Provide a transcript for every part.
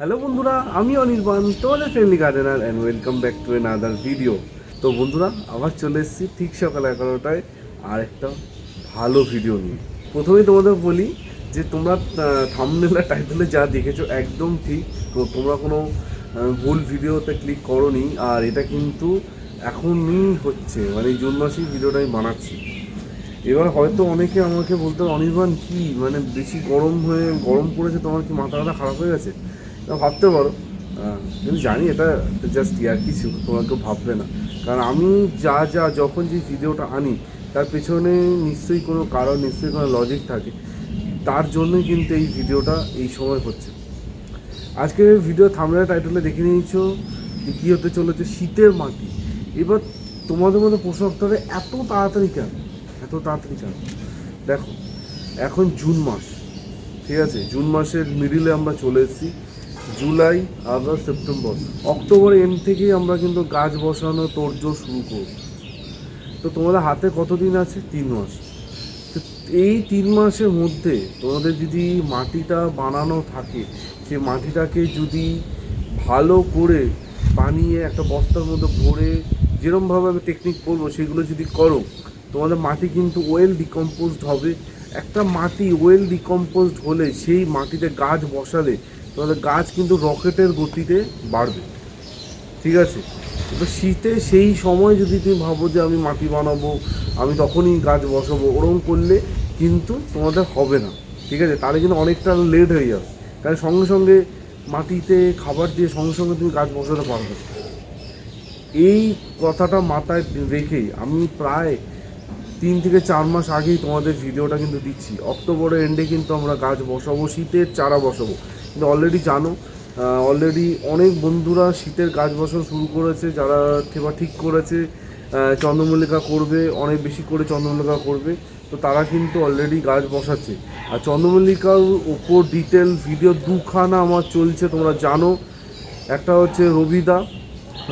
Hello বন্ধুরা, আমি অনির্বাণ, তোমাদের friendly gardener and welcome back to another video তো বন্ধুরা, আবার চলে এসেছি ঠিক সকাল এগারোটায় আর একটা ভালো ভিডিও নিয়ে। প্রথমেই তোমাদের বলি যে তোমরা থামনেলা টাইটেলে যা দেখেছ একদম ঠিক। তো তোমরা কোনো ভুল ভিডিওতে ক্লিক করনি। আর এটা কিন্তু এখনই হচ্ছে মানে জুন মাসেই ভিডিওটা আমি বানাচ্ছি। এবার হয়তো অনেকে আমাকে বলতে অনির্বাণ, কি? মানে বেশি গরম হয়ে, গরম পড়েছে, তোমার কি মাথা ব্যথা খারাপ হয়ে গেছে? ভাবতে পারো। আহ, কিন্তু জানি এটা জাস্ট ইয়ার কিছু তোমার কেউ ভাববে না। কারণ আমি যা যা যখন যে ভিডিওটা আনি তার পেছনে নিশ্চয়ই কোনো কারণ নিশ্চয়ই কোনো লজিক থাকে। তার জন্যই কিন্তু এই ভিডিওটা এই সময় হচ্ছে। আজকে ভিডিও থামলে টাইটেলে দেখে নিয়েছো কী হতে চলেছে শীতের মাটি। এবার তোমাদের মধ্যে প্রশ্ন হবে এত তাড়াতাড়ি কেন? এত তাড়াতাড়ি কেন? দেখো এখন জুন মাস ঠিক আছে? জুন মাসের মিডিলে আমরা চলে এসেছি। July, August, September. October end থেকেই আমরা কিন্তু গাছ বসানো, তোড়জোড় শুরু করব। তো তোমাদের হাতে কতদিন আছে? তিন মাস। তো এই তিন মাসের মধ্যে তোমাদের যদি মাটিটা বানানো থাকে সেই মাটিটাকে যদি ভালো করে বানিয়ে একটা বস্তার মধ্যে ভরে, যেরমভাবে আমি টেকনিক বলব, সেগুলো যদি করো, তোমাদের মাটি কিন্তু ওয়েল ডিকম্পোজড হবে। একটা মাটি ওয়েল ডিকম্পোজড হলে, সেই মাটিতে গাছ বসালে তোমাদের গাছ কিন্তু রকেটের গতিতে বাড়বে। ঠিক আছে? এবার শীতে সেই সময় যদি তুমি ভাবো যে আমি মাটি বানাবো, আমি তখনই গাছ বসাবো ওরকম করলে কিন্তু তোমাদের হবে না। ঠিক আছে? তাহলে কিন্তু অনেকটা লেট হয়ে যাবে। কারণ সঙ্গে সঙ্গে মাটিতে খাবার দিয়ে সঙ্গে সঙ্গে তুমি গাছ বসাতে পারবে। এই কথাটা মাথায় রেখেই আমি প্রায় তিন থেকে চার মাস আগেই তোমাদের ভিডিওটা কিন্তু দিচ্ছি। অক্টোবরের এন্ডে কিন্তু আমরা গাছ বসাবো, শীতের চারা বসাবো। কিন্তু অলরেডি জানো অলরেডি অনেক বন্ধুরা শীতের গাছ বসানো শুরু করেছে, যারা থেবা ঠিক করেছে চন্দ্রমল্লিকা করবে, অনেক বেশি করে চন্দ্রমল্লিকা করবে, তো তারা কিন্তু অলরেডি গাছ বসাচ্ছে। আর চন্দ্রমল্লিকার ওপর ডিটেল ভিডিও দুখানা আমার চলছে, তোমরা জানো। একটা হচ্ছে রবিদা,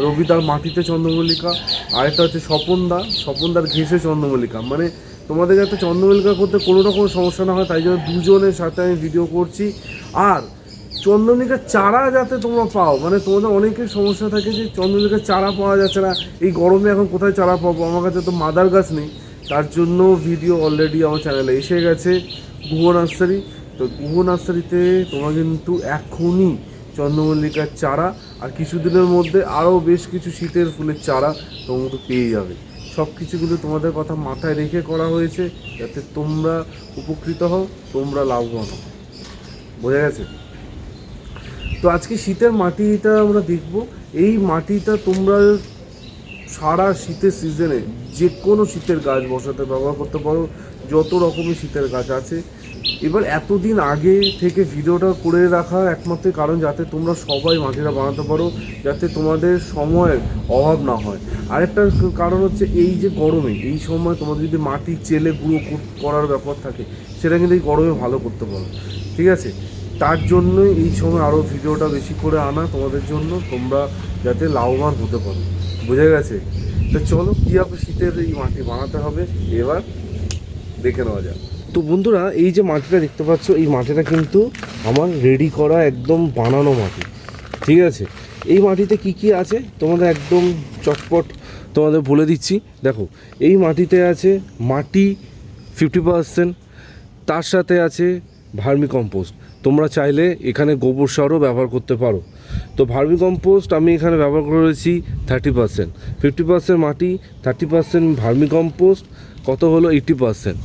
রবিদার মাটিতে চন্দ্রমল্লিকা, আরেকটা হচ্ছে স্বপনদা, স্বপনদার ঘেসে চন্দ্রমল্লিকা। মানে তোমাদের যাতে চন্দ্রমল্লিকা করতে কোনো রকম সমস্যা না হয়, তাই জন্য দুজনের সাথে আমি ভিডিও করছি। আর চন্দ্রমল্লিকার চারা যাতে তোমরা পাও মানে তোমাদের অনেকের সমস্যা থাকে যে চন্দ্রমল্লিকার চারা পাওয়া যাচ্ছে না। এই গরমে এখন কোথায় চারা পাবো? আমার কাছে তো মাদার গাছ নেই। তার জন্য ভিডিও অলরেডি আমার চ্যানেলে এসে গেছে গুহ নার্সারি। তো গুহ নার্সারিতে তোমরা কিন্তু এখনই চন্দ্রমল্লিকার চারা আর কিছুদিনের মধ্যে আরও বেশ কিছু শীতের ফুলের চারা তোমরা পেয়ে যাবে। সব কিছুগুলো তোমাদের কথা মাথায় রেখে করা হয়েছে যাতে তোমরা উপকৃত হও, তোমরা লাভবান হও। বোঝা গেছে? তো আজকে শীতের মাটিটা আমরা দেখব। এই মাটিটা তোমরা সারা শীতের সিজনে যে কোনো শীতের গাছ বসাতে ব্যবহার করতে পারো। যত রকমের শীতের গাছ আছে। এবার এতদিন আগে থেকে ভিডিওটা করে রাখা একমাত্র কারণ যাতে তোমরা সবাই মাটিটা বানাতে পারো, যাতে তোমাদের সময়ের অভাব না হয়। আরেকটা কারণ হচ্ছে এই যে গরমে, এই সময় তোমাদের যদি মাটি চেলে গুঁড়ো কর- করার ব্যাপার থাকে, সেটা কিন্তু এই গরমে ভালো করতে পারো। ঠিক আছে? তার জন্যই এই সময় আরও ভিডিওটা বেশি করে আনা তোমাদের জন্য, তোমরা যাতে লাভবান হতে পারো। বোঝা গেছে? তো চলো কীভাবে শীতের এই মাটি বানাতে হবে? এবার দেখে নেওয়া যাক। তো বন্ধুরা, এই যে মাটিটা দেখতে পাচ্ছ, এই মাটিটা কিন্তু আমার রেডি করা একদম বানানো মাটি। ঠিক আছে? এই মাটিতে কি কি আছে? তোমাদের একদম চটপট তোমাদের বলে দিচ্ছি। দেখো, এই মাটিতে আছে মাটি ফিফটি পার্সেন্ট তার সাথে আছে ভার্মি কম্পোস্ট তোমরা চাইলে এখানে গোবর সারও ব্যবহার করতে পারো। তো ভার্মি কম্পোস্ট আমি এখানে ব্যবহার করেছি থার্টি পার্সেন্ট ফিফটি পার্সেন্ট মাটি থার্টি পার্সেন্ট ভার্মি কম্পোস্ট, কত হলো এইটি পার্সেন্ট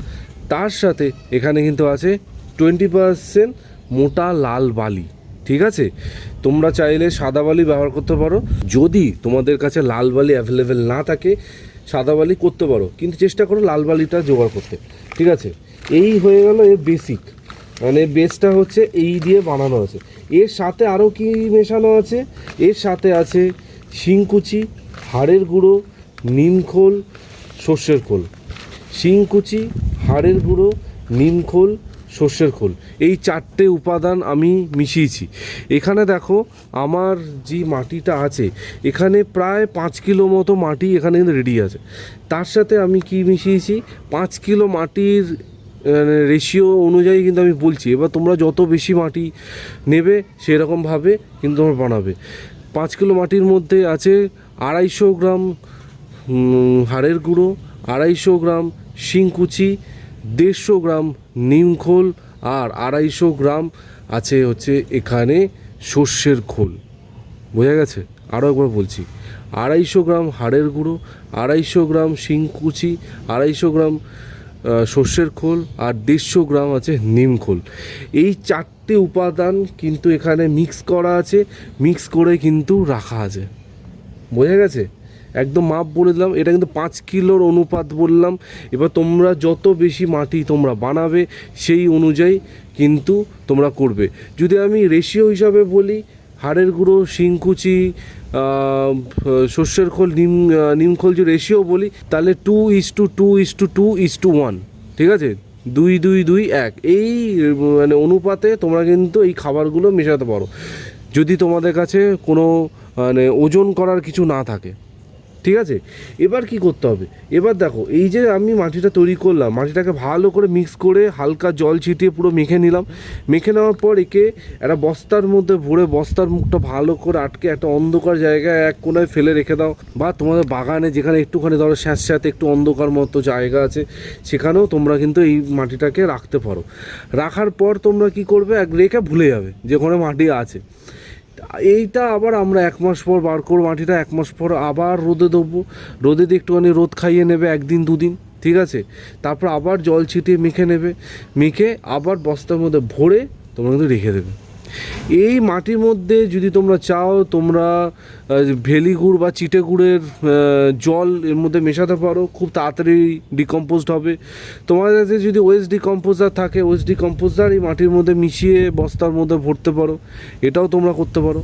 তার সাথে এখানে কিন্তু আছে টোয়েন্টি পার্সেন্ট মোটা লাল বালি, ঠিক আছে? তোমরা চাইলে সাদা বালি ব্যবহার করতে পারো। যদি তোমাদের কাছে লাল বালি অ্যাভেলেবেল না থাকে, সাদা বালি করতে পারো। কিন্তু চেষ্টা করো লাল বালিটা জোগাড় করতে, ঠিক আছে? এই হয়ে গেল এর বেসিক মানে বেসটা হচ্ছে এই দিয়ে বানানো আছে। এর সাথে আরও কি মেশানো আছে? এর সাথে আছে শিংকুচি, হাড়ের গুঁড়ো নিমখোল সর্ষের খোল। শিংকুচি, হাড়ের গুঁড়ো নিমখোল সর্ষের খোল। এই চারটে উপাদান আমি মিশিয়েছি। এখানে দেখো, আমার যে মাটিটা আছে, এখানে প্রায় পাঁচ কিলো মতো মাটি এখানে রেডি আছে। তার সাথে আমি কি মিশিয়েছি? পাঁচ কিলো মাটির রেশিও অনুযায়ী কিন্তু আমি বলছি। এবার তোমরা যত বেশি মাটি নেবে সেরকমভাবে কিন্তু তোমরা বানাবে। পাঁচ কিলো মাটির মধ্যে আছে আড়াইশো গ্রাম হাড়ের গুঁড়ো, আড়াইশো গ্রাম শিংকুচি, দেড়শো গ্রাম নিমখোল আর আড়াইশো গ্রাম আছে হচ্ছে এখানে সর্ষের খোল। বোঝা গেছে? আরও একবার বলছি। আড়াইশো গ্রাম হাড়ের গুঁড়ো, আড়াইশো গ্রাম শিংকুচি, আড়াইশো গ্রাম সর্ষের খোল আর দেড়শো গ্রাম আছে নিম খোল। এই চারটে উপাদান কিন্তু এখানে মিক্স করা আছে মিক্স করে কিন্তু রাখা আছে। বোঝা গেছে? একদম মাপ বলে দিলাম, এটা কিন্তু পাঁচ কিলোর অনুপাত বললাম। এবার তোমরা যত বেশি মাটি তোমরা বানাবে, সেই অনুযায়ী কিন্তু তোমরা করবে। যদি আমি রেশিও হিসাবে বলি হাড়ের গুঁড়ো, শিংকুচি শস্যের খোল, নিম নিমখোল যে রেশিও বলি, তাহলে two is two two is two two is two one ঠিক আছে? দুই দুই দুই, এক। এই মানে অনুপাতে তোমরা কিন্তু এই খাবারগুলো মেশাতে পারো। যদি তোমাদের কাছে কোনো মানে ওজন করার কিছু না থাকে ঠিক আছে? এবার কি করতে হবে? এবার দেখো, এই যে আমি মাটিটা তৈরি করলাম, মাটিটাকে ভালো করে মিক্স করে হালকা জল ছিটিয়ে পুরো মেখে নিলাম। মেখে নেওয়ার পর একে একটা বস্তার মধ্যে ভরে বস্তার মুখটা ভালো করে আটকে একটা অন্ধকার জায়গায় এক কোনায় ফেলে রেখে দাও বা তোমাদের বাগানে যেখানে একটুখানি ধরো স্যাঁত স্যাঁত একটু অন্ধকার মতো জায়গা আছে, সেখানেও তোমরা কিন্তু এই মাটিটাকে রাখতে পারো। রাখার পর তোমরা কি করবে? এক রেখে ভুলে যাবে যে কোনো মাটি আছে। এইটা আবার আমরা এক মাস পর বার করব মাটিটা এক মাস পর আবার রোদে দেবো। রোদে দিয়ে একটুখানি রোদ খাইয়ে নেবে একদিন, দুদিন, ঠিক আছে? তারপর আবার জল ছিটিয়ে মেখে নেবে। মেখে আবার বস্তার মধ্যে ভরে তোমরা কিন্তু রেখে দেবে। এই মাটির মধ্যে যদি তোমরা চাও, তোমরা ভেলি গুড় বা চিটে গুড়ের জল এর মধ্যে মেশাতে পারো, খুব তাড়াতাড়ি ডিকম্পোজড হবে। তোমার কাছে যদি ওয়েস্ট ডিকম্পোজার থাকে ওয়েস্ট ডিকম্পোজার এই মাটির মধ্যে মিশিয়ে বস্তার মধ্যে ভরতে পারো। এটাও তোমরা করতে পারো।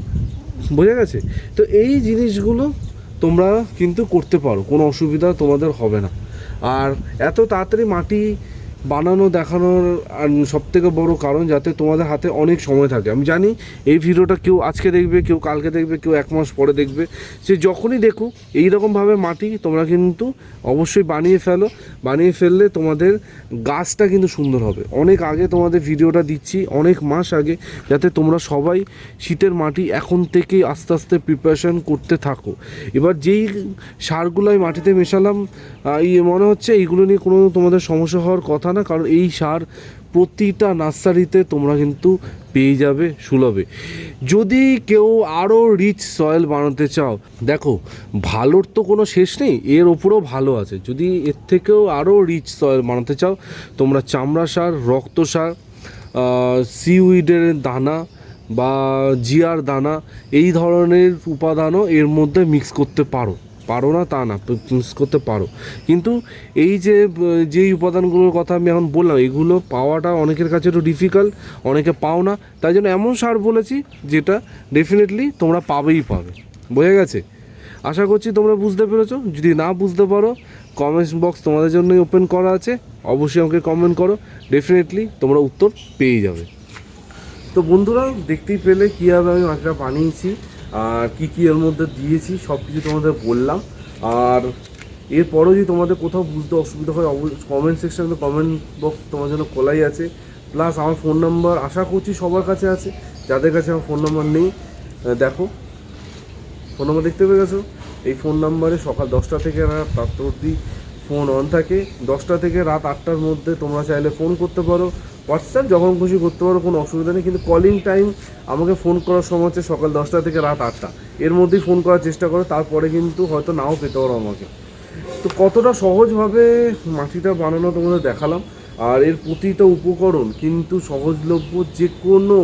বোঝা গেছে? তো এই জিনিসগুলো তোমরা কিন্তু করতে পারো। কোনো অসুবিধা তোমাদের হবে না। আর এত তাড়াতাড়ি মাটি বানানো, দেখানোর সব থেকে বড় কারণ যাতে তোমাদের হাতে অনেক সময় থাকে। আমি জানি এই ভিডিওটা কেউ আজকে দেখবে, কেউ কালকে দেখবে, কেউ এক মাস পরে দেখবে। সে যখনই দেখুক, এইরকমভাবে মাটি তোমরা কিন্তু অবশ্যই বানিয়ে ফেলো। বানিয়ে ফেললে তোমাদের গাছটা কিন্তু সুন্দর হবে। অনেক আগে তোমাদের ভিডিওটা দিচ্ছি, অনেক মাস আগে, যাতে তোমরা সবাই শীতের মাটি এখন থেকেই আস্তে আস্তে প্রিপারেশন করতে থাকো। এবার যেই সারগুলো আমি মাটিতে মেশালাম এই মনে হচ্ছে এইগুলো নিয়ে কোনো তোমাদের সমস্যা হওয়ার কথা না, কারণ এই সার প্রতিটা নার্সারিতে তোমরা কিন্তু পেয়ে যাবে সুলভে। যদি কেউ আরও রিচ সয়েল বানাতে চাও, দেখো, ভালোর তো কোনো শেষ নেই, এর ওপরেও ভালো আছে। যদি এর থেকেও আরও রিচ সয়েল বানাতে চাও, তোমরা চামড়া সার, রক্ত সার সিউইডের দানা বা জিয়ার দানা, এই ধরনের উপাদানও এর মধ্যে মিক্স করতে পারো। পারো না, তা না মিক্স করতে পারো। কিন্তু এই যে যেই উপাদানগুলোর কথা আমি এখন বললাম, এগুলো পাওয়াটা অনেকের কাছে একটু ডিফিকাল্ট অনেকে পাও না। তাই জন্য এমন সার বলেছি, যেটা ডেফিনেটলি তোমরা পাবেই পাবে। বোঝা গেছে? আশা করছি তোমরা বুঝতে পেরেছ। যদি না বুঝতে পারো কমেন্ট বক্স তোমাদের জন্যই ওপেন করা আছে। অবশ্যই আমাকে কমেন্ট করো। ডেফিনেটলি তোমরা উত্তর পেয়ে যাবে। তো বন্ধুরা, দেখতেই পেলে কীভাবে আমি মাছটা বানিয়েছি। আর কী কী এর মধ্যে দিয়েছি, সব কিছু তোমাদের বললাম। আর এরপরও যদি তোমাদের কোথাও বুঝতে অসুবিধা হয়, অবশ্যই কমেন্ট সেকশনে কমেন্ট বক্স তোমার জন্য খোলাই আছে। প্লাস আমার ফোন নাম্বার আশা করছি সবার কাছে আছে, যাদের কাছে আমার ফোন নাম্বার নেই দেখো। ফোন নাম্বার দেখতে পেয়ে গেছো? এই ফোন নাম্বারে সকাল দশটা থেকে রাত আটটা অবধি ফোন অন থাকে, দশটা থেকে রাত আটটার মধ্যে তোমরা চাইলে ফোন করতে পারো। হোয়াটসঅ্যাপ যখন খুশি করতে পারো, কোনো অসুবিধা নেই, কিন্তু কলিং টাইম আমাকে ফোন করার সময় হচ্ছে সকাল দশটা থেকে রাত আটটা। এর মধ্যেই ফোন করার চেষ্টা করো, তারপরে কিন্তু হয়তো নাও পেতে পারো আমাকে। তো কতটা সহজভাবে মাটিটা বানানো তোমাদের দেখালাম, আর এর প্রতিটা উপকরণ কিন্তু সহজলভ্য যে কোনো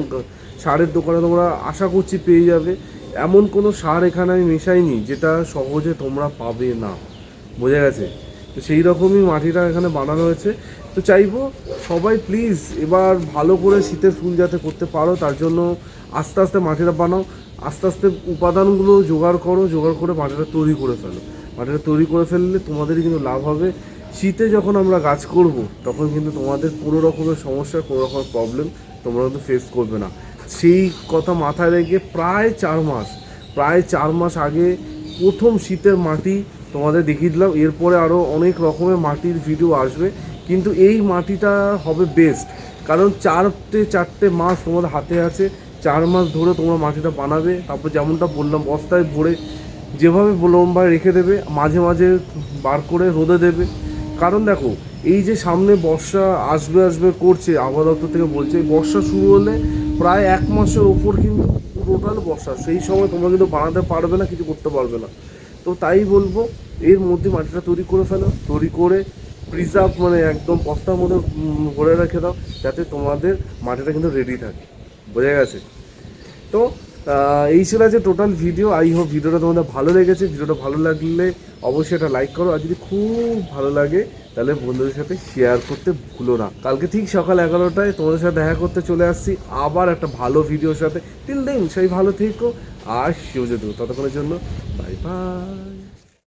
সারের দোকানে তোমরা আশা করছি পেয়ে যাবে। এমন কোনো সার এখানে আমি মেশাইনি, যেটা সহজে তোমরা পাবে না। বোঝা গেছে? তো সেই রকমই মাটিটা এখানে বানানো হয়েছে। তো চাইব সবাই প্লিজ এবার ভালো করে শীতের ফুল যাতে করতে পারো, তার জন্য আস্তে আস্তে মাটিটা বানাও। আস্তে আস্তে উপাদানগুলো জোগাড় করো, জোগাড় করে মাটিটা তৈরি করে ফেলো। মাটিটা তৈরি করে ফেললে তোমাদেরই কিন্তু লাভ হবে। শীতে যখন আমরা গাছ করব, তখন কিন্তু তোমাদের কোনো রকমের সমস্যা, কোনো রকমের প্রবলেম তোমরা কিন্তু ফেস করবে না। সেই কথা মাথায় রেখে প্রায় চার মাস, প্রায় চার মাস আগে প্রথম শীতের মাটি তোমাদের দেখিয়ে দিলাম। এরপরে আরও অনেক রকমের মাটির ভিডিও আসবে। কিন্তু এই মাটিটা হবে বেস্ট কারণ চারটে চারটে মাস তোমাদের হাতে আছে। চার মাস ধরে তোমরা মাটিটা বানাবে। তারপর যেমনটা বললাম, বস্তায় ভরে যেভাবে লম্বায় রেখে দেবে, মাঝে মাঝে বার করে রোদে দেবে। কারণ দেখো, এই যে সামনে বর্ষা আসবে আসবে, করছে, আবহাওয়া দপ্তর থেকে বলছে বর্ষা শুরু হলে প্রায় এক মাসের ওপর কিন্তু টোটাল বর্ষা। সেই সময় তোমরা কিন্তু বানাতে পারবে না, কিছু করতে পারবে না। তো তাই বলব, এর মধ্যে মাটিটা তৈরি করে ফেলো, তৈরি করে প্রিজার্ভ মানে একদম বস্তার মধ্যে ভরে রেখে দাও, যাতে তোমাদের মাটিটা কিন্তু রেডি থাকে। বোঝা গেছে? তো এই ছিল যে টোটাল ভিডিও আই হোপ ভিডিওটা তোমাদের ভালো লেগেছে। ভিডিওটা ভালো লাগলে অবশ্যই এটা লাইক করো। আর যদি খুব ভালো লাগে, তাহলে বন্ধুদের সাথে শেয়ার করতে ভুলো না। কালকে ঠিক সকাল এগারোটায় তোমাদের সাথে দেখা করতে চলে আসছি। আবার একটা ভালো ভিডিওর সাথে। তিন দিন সেই ভালো থেকো। আর সেও যদি ততক্ষণের জন্য Bye.